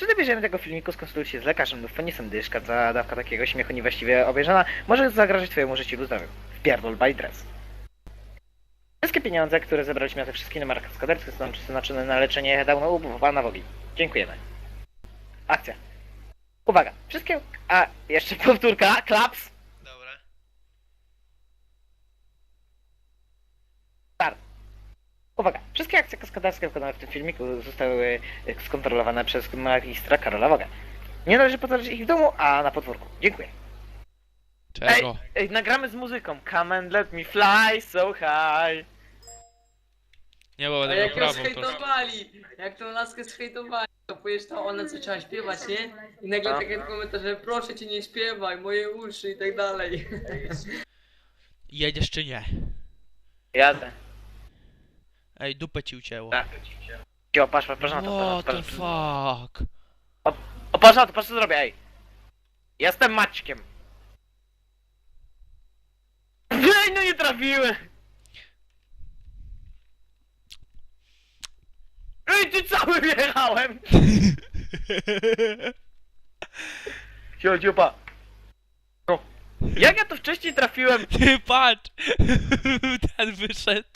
Przed obejrzeniem tego filmiku skonsultuj się z lekarzem lub fenisem, gdyż każda dawka takiego śmiechu niewłaściwie obejrzana może zagrażać twojemu życiu lub zdrowiu. Wpierdol by dress. Wszystkie pieniądze, które zebraliśmy na te wszystkie numery kaskaderskie są przeznaczone na leczenie downu pana Wogi. Dziękujemy. Akcja. Uwaga, wszystkie... A, jeszcze powtórka, klaps. Dobra. Start. Uwaga, wszystkie akcje kaskaderskie wykonane w tym filmiku zostały e, skontrolowane przez magistra Karola Woga. Nie należy powtarzać ich w domu, a na podwórku. Dziękuję. Ej, Czego? ej, nagramy z muzyką. Come and let me fly so high. Nie, A będę miał jak ją prawo to. zhejtowali, jak tą laskę zhejtowali, to powiesz to ona zaczęła śpiewać, nie? I nagle takie komentarze, proszę cię nie śpiewaj, moje uszy i tak dalej. Jedziesz czy nie? Jadę. Ej, dupę ci ucięło. Tak. Jo, patrz, patrz, patrz na to. What the patrz. fuck? O, patrz na to, patrz co zrobię, ej. Jestem Maćkiem. Ej, no nie trafiłem. Ej, ty cały wjechałem. Cio, ciopa. No. Jak ja to wcześniej trafiłem? Ty patrz! Ten wyszedł.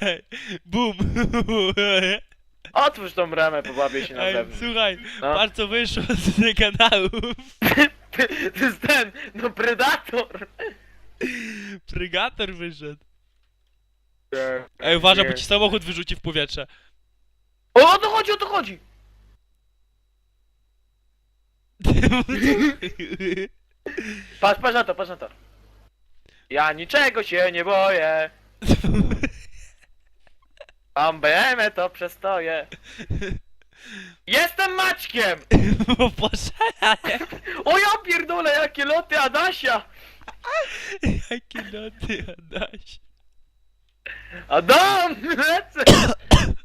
Ej, Bum! Otwórz tą bramę, pobawię się na Ej, zewnątrz. słuchaj, No. co wyszło z tych kanałów. To jest ten, no Predator. Prygator wyszedł. Ej, uważaj, bo ci samochód wyrzuci w powietrze. O, o to chodzi, o to chodzi. Patrz, patrz na to, patrz na to. Ja niczego się nie boję. Mam BM, to przestoję. Jestem Maćkiem! Bo poszalaj! O ja pierdolę, jakie loty Adasia! Jakie noty, Adaś. Adam! Lecę!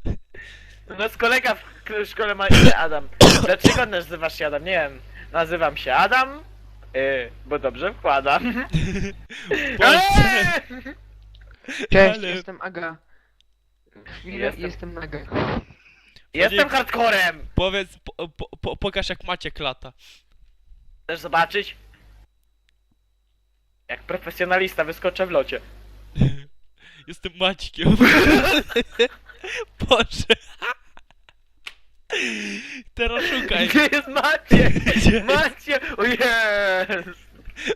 U nas kolega w k- szkole ma imię Adam. Dlaczego nazywasz się Adam? Nie wiem. Nazywam się Adam, yy, bo dobrze wkładam. Boże. Eee! Cześć, Ale- jestem Aga. Jestem- jestem. Jestem hardcorem! Powiedz, po, po, po, pokaż jak Maciek lata. Chcesz zobaczyć? Jak profesjonalista wyskoczę w locie. Jestem Maćkiem. Boże. Teraz szukaj. Gdzie jest Maciek? Gdzie? Maciek! O jest!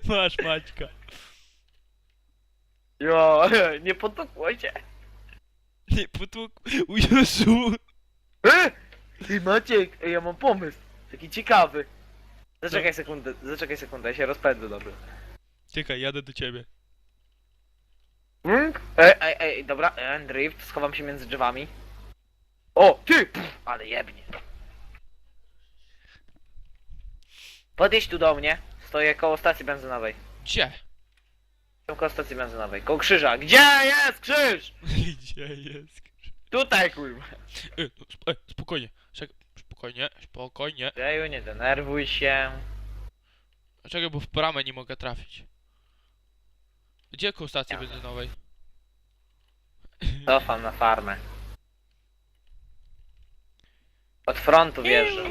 Masz Maćka. Jo, nie potopło się. Nie potłuk... U Jezu. E! Ej Maciek, ej, ja mam pomysł. Taki ciekawy. Zaczekaj sekundę, zaczekaj sekundę, ja się rozpędzę dobrze. Czekaj, jadę do ciebie. Mm? Ej, ej, ej, dobra, e, drift, schowam się między drzewami. O, ty! Pff, ale jebnie. Podjedź tu do mnie. Stoję koło stacji benzynowej. Gdzie? Koło stacji benzynowej. Koło krzyża. Gdzie jest krzyż? Gdzie jest? Tutaj, kurwa. E, no, sp- e, spokojnie. Czekaj, spokojnie, spokojnie. Jeju, nie denerwuj się. Czekaj, bo w bramę nie mogę trafić. Gdzie koło stacji Ja. benzynowej? Cofam na farmę. Od frontu wjeżdżam.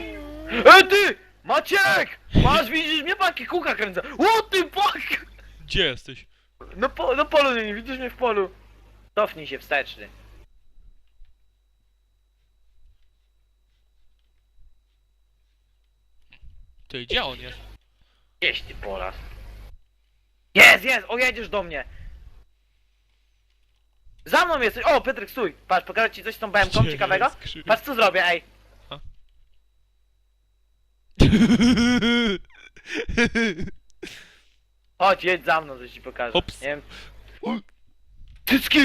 E ty! Maciek! Masz, widzisz mnie paki kuka kręcę. What the fuck? Gdzie jesteś? No, po, no polu nie widzisz mnie w polu. Cofnij się wsteczny. Ty, gdzie on jest? Gdzieś ty pola. Jest, jest! O, jedziesz do mnie! Za mną jesteś! O, Piotrek, stój! Patrz, pokażę ci coś z tą BM-ką Gdzie ciekawego. jest? Patrz co zrobię, ej! Chodź, jedź za mną, coś ci pokażę. Hops. Nie wiem... Tycki!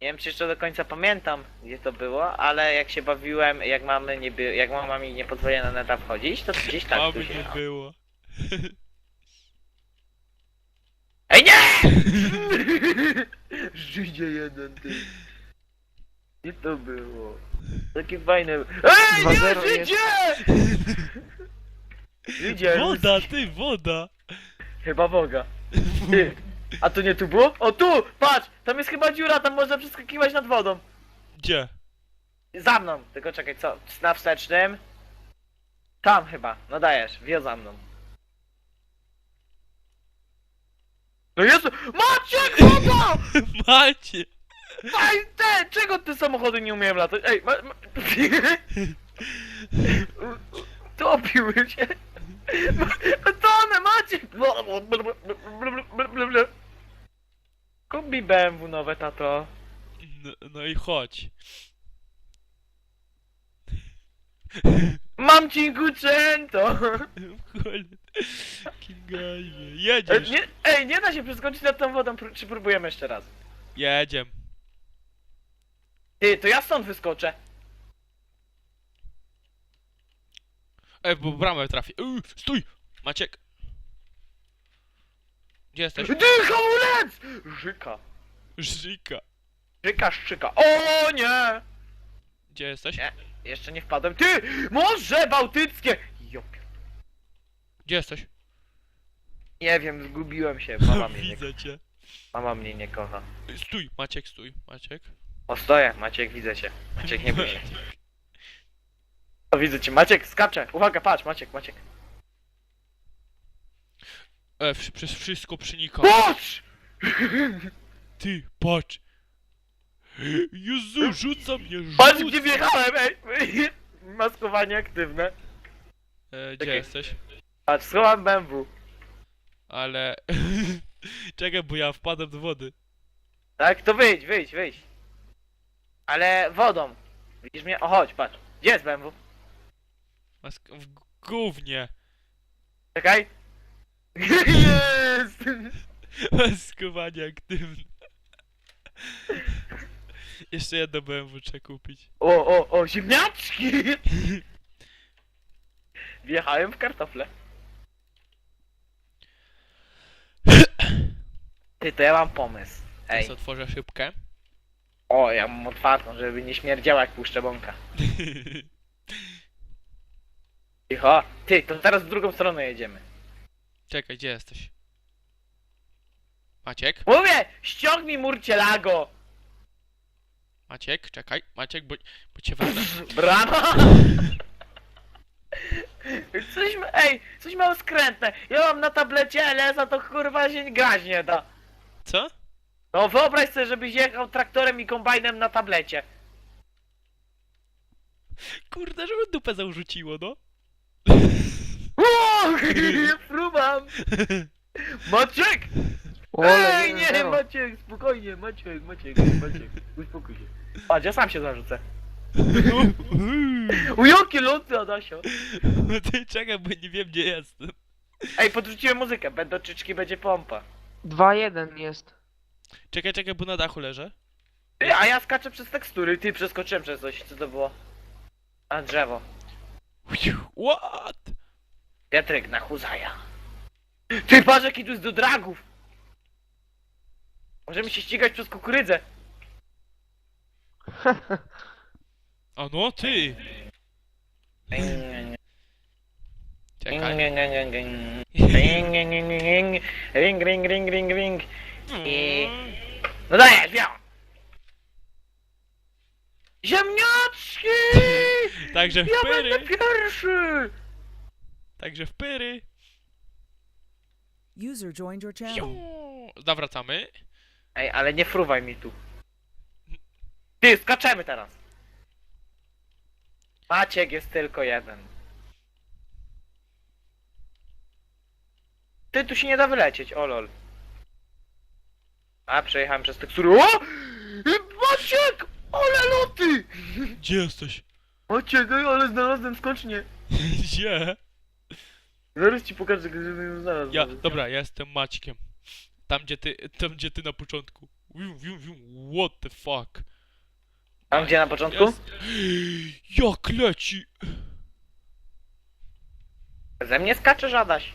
Nie wiem, czy jeszcze do końca pamiętam, gdzie to było, ale jak się bawiłem, jak mamy nie by, jak mama mi nie pozwoliła na neta wchodzić, to gdzieś tak tu Aby się... nie było. Ej, nie! Żydzie jeden, ty. Gdzie to było? Takie fajne... Ej, nie, 2-0 jest. Żydzie! Żydzie, Woda, ty, woda. Chyba Boga. Ty. A to nie tu było? O tu! Patrz! Tam jest chyba dziura, tam można przeskakiwać nad wodą. Gdzie? Za mną, tylko czekaj, co? Na wstecznym? Tam chyba, no dajesz, wio za mną. No Jezu, Maciek, woda! Macie! Ej, te, czego te samochody nie umieją latać? Ej, ma, ma... Topiły się. Tonę, Maciek! Kupi BMW nowe, tato. No, no i chodź. Mam cinquecento! Kingazie. Ej, Jedziesz! nie, ej, nie da się przeskoczyć nad tą wodą, pró- czy próbujemy jeszcze raz? Jedziem. Ty, to ja stąd wyskoczę. Ej, bo bramę trafi. Yy, stój! Maciek! Gdzie jesteś? Ty, hamulec! Żyka. Żyka. Żyka, szczyka. O nie! Gdzie jesteś? Nie. Jeszcze nie wpadłem. Ty! Morze Bałtyckie! Jop. Gdzie jesteś? Nie wiem, zgubiłem się. Mama mnie nie, Widzę cię. mama mnie nie kocha. Stój, Maciek, stój. Maciek. O, stoję. Maciek, widzę cię. Maciek, nie bój się. O, widzę cię. Maciek, skacze. Uwaga, patrz, Maciek, Maciek. E, wszy- przez wszystko przenika. Patrz! Ty, patrz! Jezu, rzuca mnie, Patrz, rzuca! gdzie wjechałem, ej! Maskowanie aktywne. E, gdzie Czekaj. jesteś? Patrz, schowam BMW. Ale... Czekaj, bo ja wpadłem do wody. Tak? To wyjdź, wyjdź, wyjdź. Ale wodą. Widzisz mnie? O, chodź, patrz. Gdzie jest BMW? Mask w gównie. Czekaj. Jest! Maskowanie aktywne. Jeszcze jedno BMW trzeba kupić. O, o, o, ziemniaczki! Wjechałem w kartofle. Ty, to ja mam pomysł. Teraz Ej, otworzę szybkę. o, ja mam otwartą, żeby nie śmierdziała jak puszczę bąka. Cicho. Ty, to teraz w drugą stronę jedziemy. Czekaj, gdzie jesteś? Maciek? Mówię! Ściągnij murcielago! Maciek, czekaj. Maciek, bo, bo cię wezmę. Brama! Coś, ma- ej, coś mało skrętne. Ja mam na tablecie LS, a to kurwa się grać nie da. Co? No wyobraź sobie, żebyś jechał traktorem i kombajnem na tablecie. Kurde, żeby dupę zarzuciło, no. Próbam! Maciek! Ole, Ej, nie, zero. Maciek, spokojnie, Maciek, Maciek, Maciek, uspokój się. Patrz, ja sam się zarzucę. U jakie loty, Adasio? Ty czekaj, bo nie wiem gdzie jestem. Ej, podrzuciłem muzykę, będą czyczki, będzie pompa. 2-1 jest. Czekaj, czekaj, bo na dachu leżę. Ty, a ja skaczę przez tekstury, ty przeskoczyłem przez coś, co to było? A drzewo. What? Piotrek na huzaja. Ty patrz jaki tu jest do dragów! Możemy się ścigać przez kukurydzę. A no, ty! Czekaj. Ring, ring, ring, ring, ring. I- No dajesz, biał! Ziemniaczki! Także w Ja będę pyry! pierwszy! Także w pyry! User joined your channel. Zawracamy. Ej, ale nie fruwaj mi tu. Ty, skaczemy teraz. Maciek jest tylko jeden. Ty, tu się nie da wylecieć, o lol. A, przejechałem przez tekstury. O! Maciek! Ale loty! Gdzie jesteś? Maciek, ej, ale znalazłem skocznie. Gdzie? Zaraz ci pokażę, żebym ją znalazł. Ja, dobra, ja jestem Maćkiem. Tam gdzie ty, tam gdzie ty na początku. Wiu, wiu, wiu, what the fuck? Tam gdzie na początku? Jest... Jak leci! Ze mnie skaczesz, Adaś.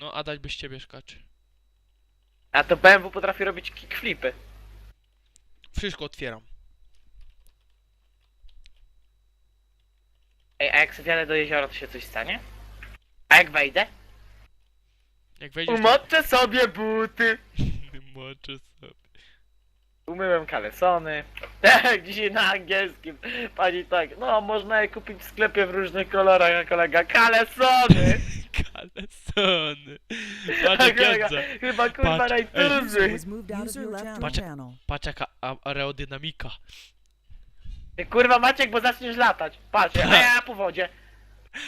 No, a dać byś ciebie skaczy. A to BMW potrafi robić kickflipy. Wszystko otwieram. Ej, a jak sobie do jeziora, to się coś stanie? A jak wejdę? Jak wejdziesz... to- Umoczę sobie buty. Moczę sobie. Umyłem kalesony. Tak, dzisiaj na angielskim. Pani tak, no można je kupić w sklepie w różnych kolorach, a kolega kalesony! Kalesony. A Patrz jak kolega, chyba kurwa Patrz, ej. najduży! was moved out of User your left channel. your Patrz- channel. Patrz jaka a- aerodynamika. Ty kurwa Maciek, bo zaczniesz latać. Patrz, a ja po wodzie.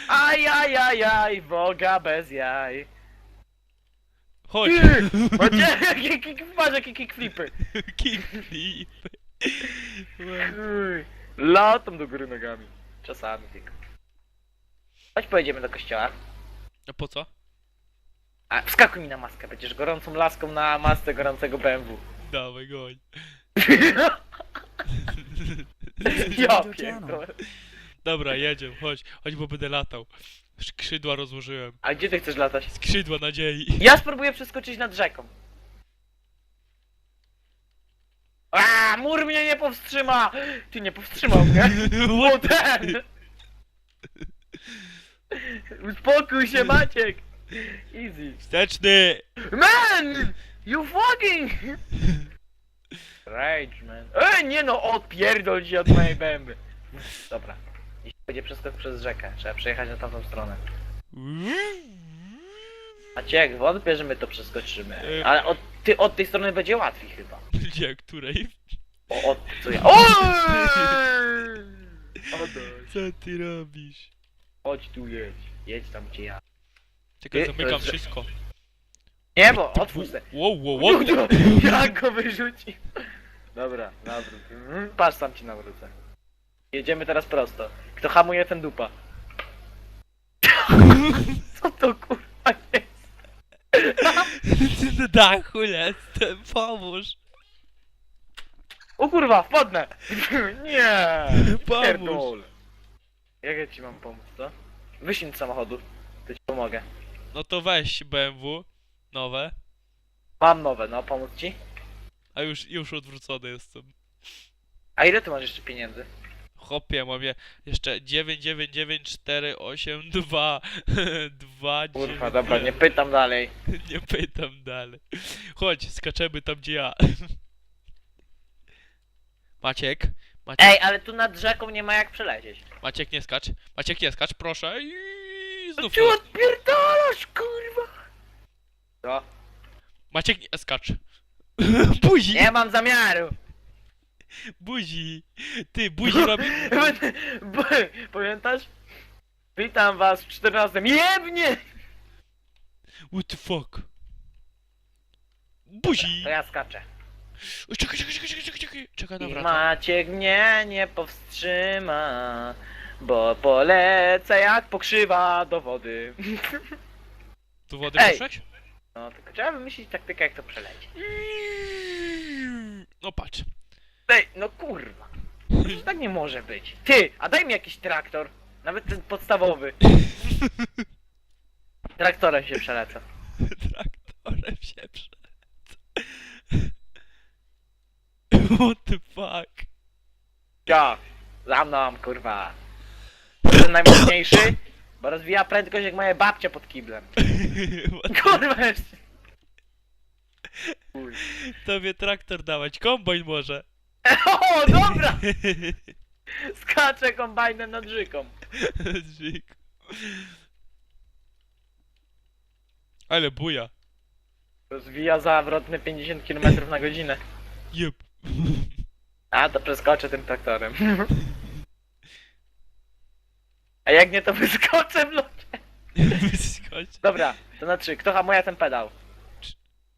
Ajajajaj, woga bez jaj. Chodź. Ty, Maciek, jaki kick, patrz jakie kickflipy. Kickflip. Latam do góry nogami. Czasami tylko. Chodź pojedziemy do kościoła. A po co? A, wskakuj mi na maskę, będziesz gorącą laską na masce gorącego BMW. Dawaj goń. Ja pierdolę. Dobra, jedziemy, chodź. Chodź, bo będę latał. Skrzydła rozłożyłem. A gdzie ty chcesz latać? Skrzydła nadziei. Ja spróbuję przeskoczyć nad rzeką. A, mur mnie nie powstrzyma! Ty nie powstrzymał mnie. O ten! Uspokój się Maciek! Easy. Wsteczny! Man! You fucking! Rage, man. Ej, nie no, odpierdol się od mojej bęby. Dobra. Jeśli będzie przeskok przez rzekę, trzeba przejechać na tamtą stronę. Maciek, wątpię, że my to przeskoczymy. Ej. Ale od, ty, od tej strony będzie łatwiej chyba. Gdzie, której? O, od, co ja... O! Co ty robisz? Chodź tu jedź. Jedź tam gdzie ja. Czekaj, Ty, zamykam że- wszystko. Nie, bo otwórz se. Wow, wow, wow. Jak go wyrzuci? Dobra, nawrót. Mhm, Patrz, sam ci nawrócę. Jedziemy teraz prosto. Kto hamuje, ten dupa. Co to kurwa jest? Na dachu jestem, pomóż. O kurwa, wpadnę! Nie! Pomóż. Pierdol. Jak ja ci mam pomóc, to? Wysiądź z samochodu. To ci pomogę. No to weź BMW. Nowe. Mam nowe, no pomóc ci? A już, już odwrócony jestem. A ile ty masz jeszcze pieniędzy? Hopie, je jeszcze 99948 2 2 Kurwa, dobra, nie pytam dalej. nie pytam dalej. Chodź, skaczemy tam gdzie ja. Maciek, Maciek, Ej, ale tu nad rzeką nie ma jak przelecieć. Maciek nie skacz. Maciek nie skacz, proszę. I znów. Ty odpierdalasz, kurwa! Co? Maciek nie skacz. Buzi, Nie mam zamiaru! Buzi. Ty, buzi robi. Pamiętasz? Witam was w 14. Jebnie! What the fuck? Buzi. To ja skaczę. Oj, Czekaj, czekaj, czekaj, czekaj, czekaj. Czekaj, I dobra. Maciek mnie nie powstrzyma, bo polecę jak pokrzywa do wody. Do wody Ej. poszłeś? No, tylko trzeba wymyślić taktykę jak to przeleci. No patrz. Ej, no kurwa. Tak nie może być. Ty, a daj mi jakiś traktor. Nawet ten podstawowy. Traktorem się przelecę. Traktorem się przelecę. What the fuck? Ja, za mną, kurwa. Ten najmocniejszy, bo rozwija prędkość jak moja babcia pod kiblem. Kurwa jeszcze. Tobie traktor dawać, kombajn może. O, dobra! Skaczę kombajnem nad rzeką. Dźwig. Ale buja. Rozwija zawrotne 50 km na godzinę. Jep. A, to przeskoczę tym traktorem. A jak nie, to wyskoczę w locie. Dobra, to na trzy. Kto hamuje ten pedał?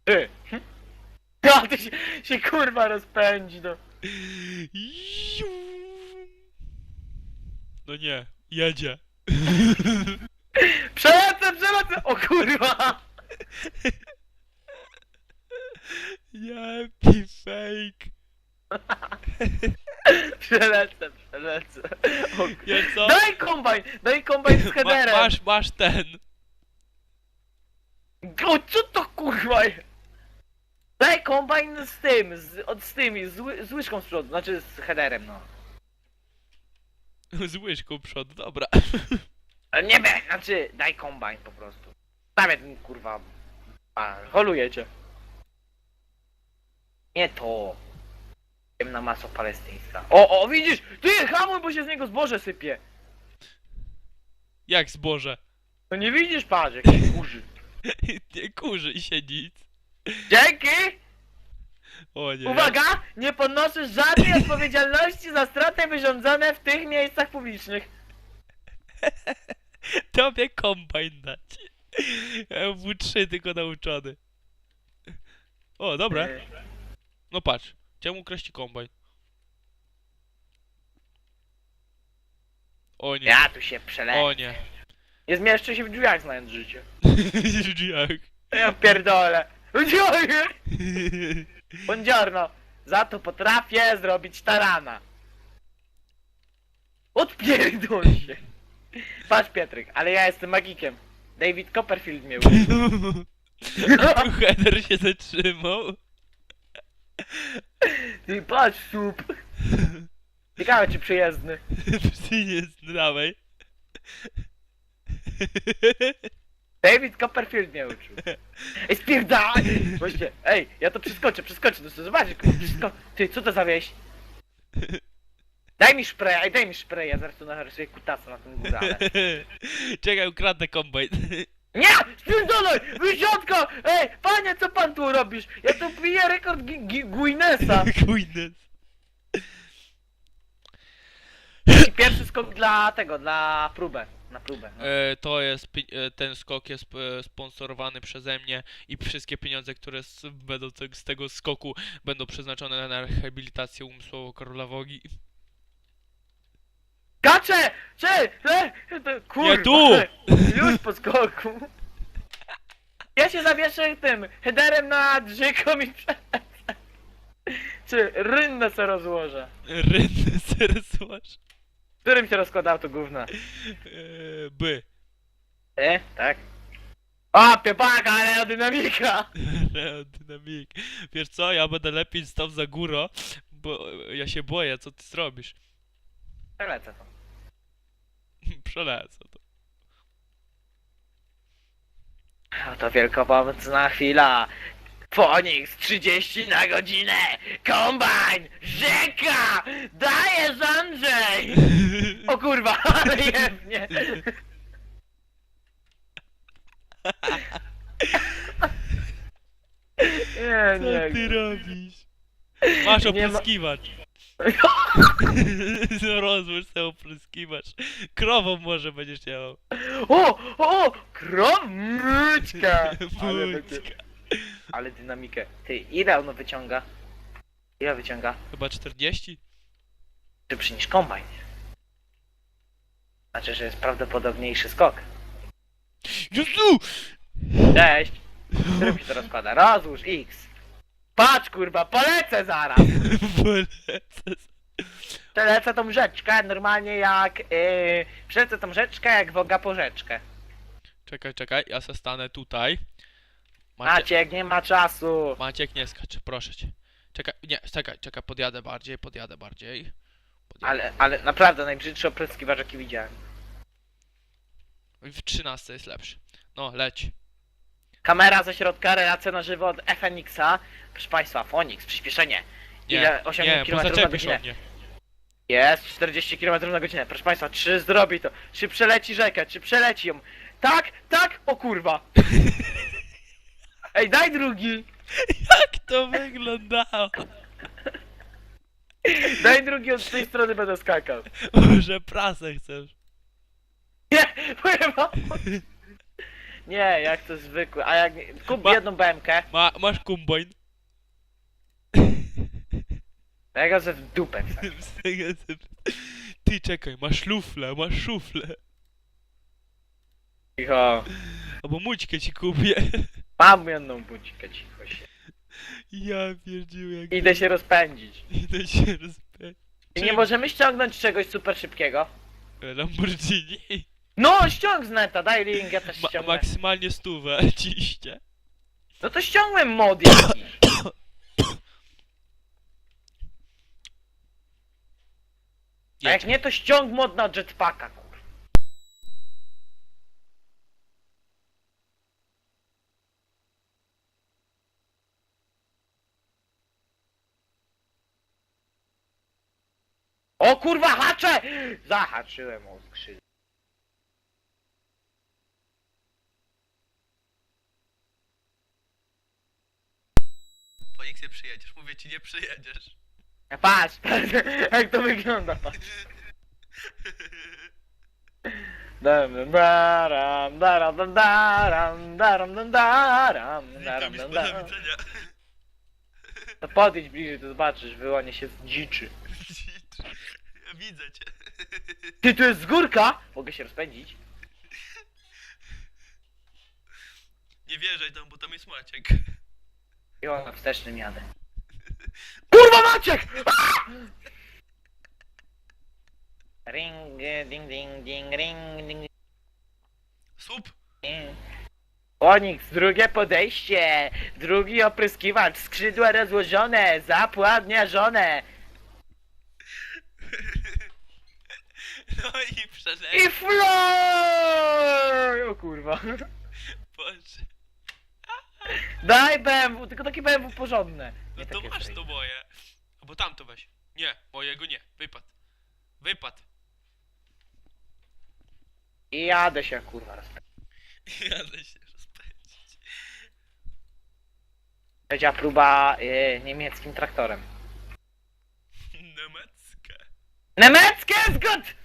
Ty. Ja, ty się, się kurwa rozpędzi, no. No nie, jedzie. Przelecę, przelecę! O kurwa! Jaki fake. Przelecę, przelecę. O, kur- Ja co? daj kombajn! Daj kombajn z Ma, headerem! masz, masz ten. O, co to kurwa jest? Daj kombajn z tym, z, od, z tymi, z, ły- z łyżką z przodu, znaczy z headerem, no. Z łyżką przod, dobra. Nie wiem, znaczy daj kombajn po prostu. Stawię ten kurwa... A, holujecie. Nie to. Ciemna masa palestyńska. O, o, widzisz! Ty, hamuj, bo się z niego zboże sypie! Jak zboże? No nie widzisz, patrz, kurzy. Nie kurzy się nic. Dzięki! O nie. Uwaga! Nie podnoszę żadnej odpowiedzialności za straty wyrządzone w tych miejscach publicznych. Tobie kombajn dać. Ja W3 tylko nauczony. O, dobra. No patrz. Chciałem ukraść ci kombajn. O nie. Ja tu się przelecę. O nie. Nie zmieszczę się w drzwiach znając życie. Jak? Ja pierdolę. Buongiorno! Za to potrafię zrobić tarana. Odpierdol się. Patrz Pietryk, ale ja jestem magikiem. David Copperfield mnie uczył. Header się zatrzymał. Ty patrz słup. Ciekawe czy przyjezdny. Nie znałej. David Copperfield mnie uczył. Ej, spierdaj! Właśnie, ej, ja to przeskoczę, przeskoczę, no zobaczysz, wszystko. Ty, co to za wieś? Daj mi szpreja, ej, daj mi szpreja, ja zaraz tu narysuję kutasa na tym górze. Czekaj, ukradnę kombajn. Nie! Spierdolaj! Wysiadka! Ej, panie, co pan tu robisz? Ja tu piję rekord Gi- Gi- Guinnessa. Guinness. I pierwszy skok dla tego, dla próbę. Na próbę. No. E, to jest, pi- e, ten skok jest e, sponsorowany przeze mnie i wszystkie pieniądze, które z, będą te, z tego skoku będą przeznaczone na rehabilitację umysłową Karola Wogi. Kacze! Czy! E, to- kurwa! Nie tu! Już po skoku. Ja się zawieszę tym headerem nad rzeką i przelecę. Czy rynnę se rozłożę. Rynny sersuasz. Którym się rozkładał to gówno? E, by. E? Tak? O, piepaka, aerodynamika! Aerodynamik. Wiesz co, ja będę lepiej stał za górą, bo ja się boję, co ty zrobisz. Przelecę to. Przelecę to. Oto wielkopomocna chwila. Fonix 30 na godzinę! Kombajn! Rzeka! Dajesz Andrzej! O kurwa, ale jebnie! Nie, Co nie. ty robisz? Masz Nie ma- opryskiwacz. No rozłóż sobie opryskiwacz. Krową może będziesz miał. O, o, kromyczka! Ale, będzie- Bućka. Ale dynamikę. Ty, ile ono wyciąga? Ile wyciąga? Chyba 40? Szybszy niż kombajn. Znaczy, że jest prawdopodobniejszy skok. Jezu! Cześć! Którym się to rozkłada? Rozłóż X. Patrz kurwa, polecę zaraz! Polecę. Przelecę tą rzeczkę normalnie jak... Yy, przelecę tą rzeczkę jak woga po rzeczkę. Czekaj, czekaj, ja se stanę tutaj. Macie... Maciek, nie ma czasu! Maciek, nie skacz, proszę cię. Czekaj, nie, czekaj, czekaj, podjadę bardziej, podjadę bardziej. Podjadę. Ale, ale naprawdę najbrzydszy opryskiwacz jaki widziałem. W 13 jest lepszy. No, leć. Kamera ze środka, relacja na żywo od FNX-a. Proszę Państwa, Fonix, przyspieszenie. Nie, Ile osiągnie nie, bo kilometrów na zaczepisz godzinę? o mnie. Jest 40 km na godzinę. Proszę Państwa, czy zrobi to? Czy przeleci rzekę? Czy przeleci ją? Tak, tak, o kurwa! Ej, daj drugi! Jak to wyglądało? Daj drugi od tej strony będę skakał. Może prasę chcesz? Nie, powiem wam. Nie, jak to zwykłe. A jak nie... Kup Ma- jedną BMK, Ma, masz kombajn? a ja go ze w dupę. Ty czekaj, masz lufle, masz szuflę. Cicho. Albo mućkę ci kupię. Mam jedną bućkę, cicho się. Ja pierdził jak... Idę się rozpędzić. Idę się rozpędzić. I nie możemy ściągnąć czegoś super szybkiego? Lamborghini. No, ściąg z neta, daj link, ja też Ma ściągnę. maksymalnie stówę, ciście. No to ściągłem mod jakiś. A jak nie, to ściąg mod na jetpacka, kur... O kurwa, hacze! Zahaczyłem o skrzydło. Po nich nie przyjedziesz, mówię ci, nie przyjedziesz. Patrz, patrz, jak to wygląda, patrz. Daram, daram, daram, daram, daram, daram, dam, daram. widzenia. To podejdź bliżej, to zobaczysz, wyłanie się z dziczy. Widzę cię. Ty, tu jest z górka! Mogę się rozpędzić. Nie wierzaj tam, bo tam jest Maciek. I on na wstecznym jadę. Kurwa Maciek! Ring, ding, ding, ding, ring, ding, Słup! ding. Onyx, drugie podejście, drugi opryskiwacz, skrzydła rozłożone, zapładniażone No i przeleciał. i floor! O kurwa. Boże. Daj BMW, tylko takie BMW porządne. No Nie to takie masz to moje. Albo tamto weź. Nie, mojego nie. Wypad. Wypad. I jadę się kurwa rozpędzić. Jadę się rozpędzić. Trzecia próba y, niemieckim traktorem. Niemiecka. Niemieckie zgód!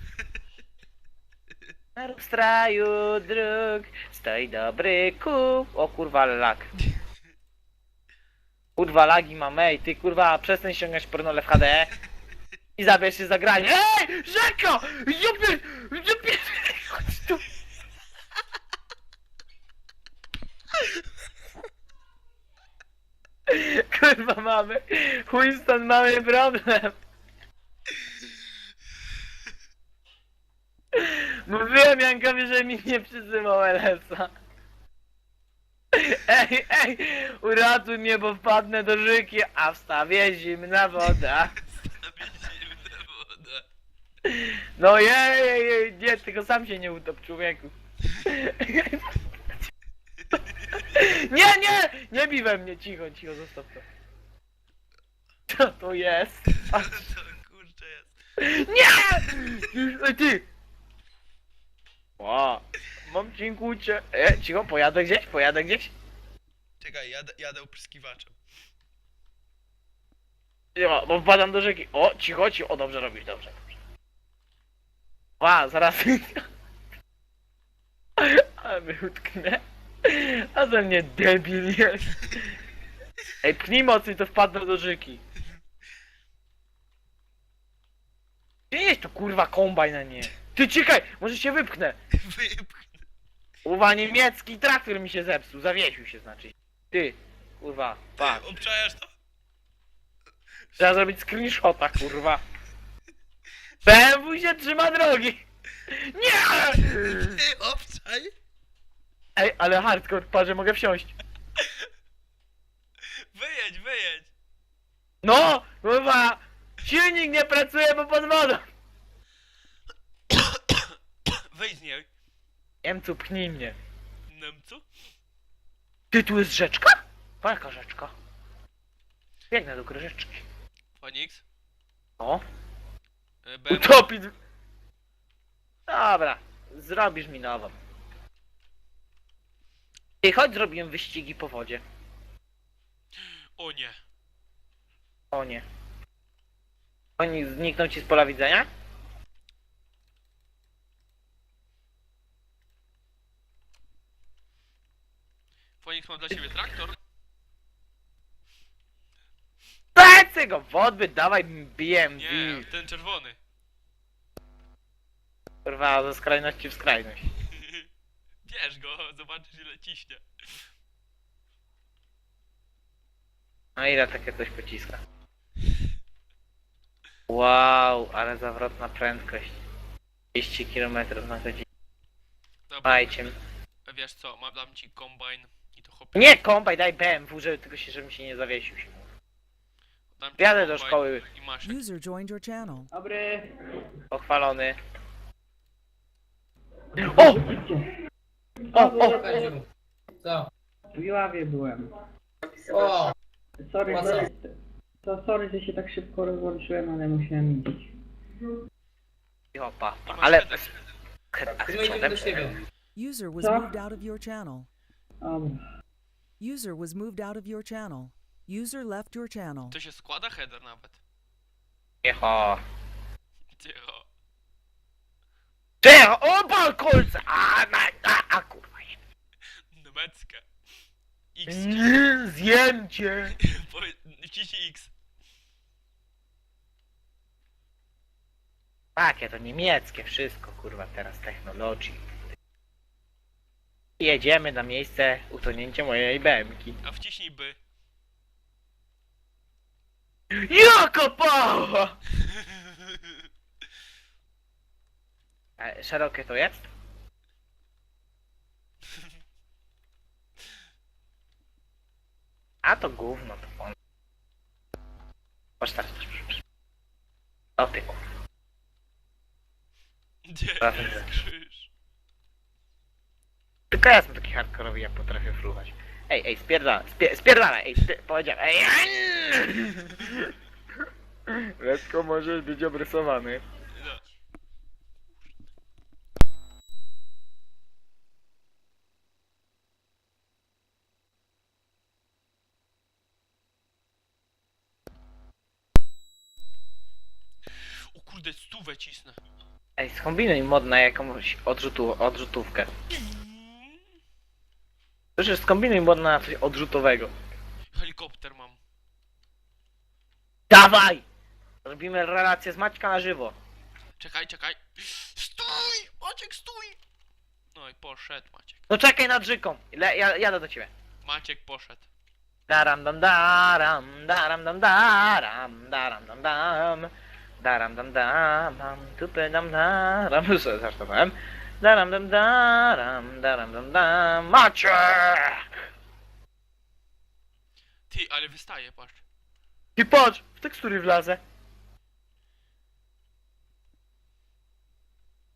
Rób straju dróg stoi dobry kup. O kurwa lag. Kurwa lagi mam, ej, ty kurwa przestań ściągać pornole w HD i zabierz się za granie. Ej! Rzeka! Jupie! Jupie! Chodź tu! Kurwa mamy, Winston mamy problem. Mówiłem Jankowi, że mi nie przyzywał LS-a. Ej, ej, uratuj mnie, bo wpadnę do rzeki, a wstawię zimna woda. Zimna woda. No jej, jej, jej, nie, tylko sam się nie utop, człowieku. Nie, nie, nie bij we mnie, cicho, cicho, zostaw to. Co to jest? A, to kurczę jest? nie! Ty! Ła, mam dziękuję. E, cicho, pojadę gdzieś, pojadę gdzieś. Czekaj, jadę, jadę opryskiwaczem. Cicho, bo wpadam do rzeki. O, cicho, cicho, o, dobrze robisz, dobrze. dobrze. Ła, zaraz. Ale mnie utknę. A ze mnie debil jest. Ej, pnij mocniej, to wpadnę do rzeki. Gdzie jest to kurwa kombaj na nie? Ty czekaj, może się wypchnę. Wypchnę. Uwa, niemiecki traktor mi się zepsuł, zawiesił się znaczy. Ty, kurwa, Ty, patrz. obczajasz to? Trzeba zrobić screenshota, kurwa. BMW się trzyma drogi. Nie! Ty, obczaj! Ej, ale hardcore, patrz, że mogę wsiąść. Wyjedź, wyjedź! No, kurwa, silnik nie pracuje, bo pod wodą. Wejdź z niej. Niemcu, pchnij mnie. Niemcu? Ty, tu jest rzeczka? Jaka rzeczka? Biegnę do góry rzeczki. Fonix? O, e, BMW. utopić. Dobra, zrobisz mi nową. Ty, chodź zrobimy wyścigi po wodzie. O nie. O nie. Oni znikną ci z pola widzenia? Fonix mam dla ciebie traktor? Lecę go w odbyt, dawaj BMW. Nie, ten czerwony. Kurwa, ze skrajności w skrajność. Bierz go, zobaczysz ile ciśnie. No ile takie coś pociska? Wow, ale zawrotna prędkość. 200 km na godzinę. Dobra, wiesz co, mam, dam ci kombajn Nie kombaj, daj BMW, żeby tylko się, żebym się nie zawiesił się. Dam ci Jadę do kombajn szkoły. I masz. User joined your channel. Dobry. Pochwalony. O! O, o! Co? W Iławie byłem. O! Sorry, Po co? że, to sorry, że się tak szybko rozłączyłem, ale musiałem iść. I opa, I masz ale... z Ty idziemy przodem? do siebie. User was Co? moved out of your channel. Dobra. User was moved out of your channel. User left your channel. To się składa header nawet. Cicho. Cicho. Cicho! O, bal kolce! A, na, a, a kurwa. Niemiecka. X. Nie, Zjem cię! Powiedz- Wciśnij X. Takie to niemieckie wszystko, kurwa, teraz technologii. Jedziemy na miejsce utonięcia mojej BMki. A wciśnij by. Jaka pała! E, szerokie to jest? A to gówno to on. Patrz. O ty kurwa. Gdzie Razem jest ze- krzyż? Tylko ja jestem taki hardkorowy, ja potrafię fruwać. Ej, ej, spierdala, spie, spierdala, ej, spie, powiedziałem, ej, Letko może być obrysowany. O kurde, stówę cisnę. Ej, skombinuj mod na jakąś odrzutu, odrzutówkę. Proszę, skombinuj mod na coś odrzutowego. Helikopter mam. Dawaj! Robimy relację z Maćka na żywo. Czekaj, czekaj. Stój! Maciek, stój! No i poszedł Maciek. No czekaj nad rzeką. Le, ja, jadę do ciebie. Maciek poszedł. Daram dam daram, daram dam daram, daram dam dam. Daram dam daram, tupy dam daram. Zaczynałem? Daram dam daram, daram dam dam. Maciek! Ty, ale wystaje, patrz. I patrz, w tekstury wlazę.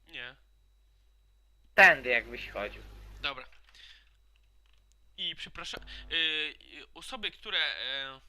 Nie. Tędy jakbyś chodził. Dobra. I przepraszam. Yy, osoby, które. e,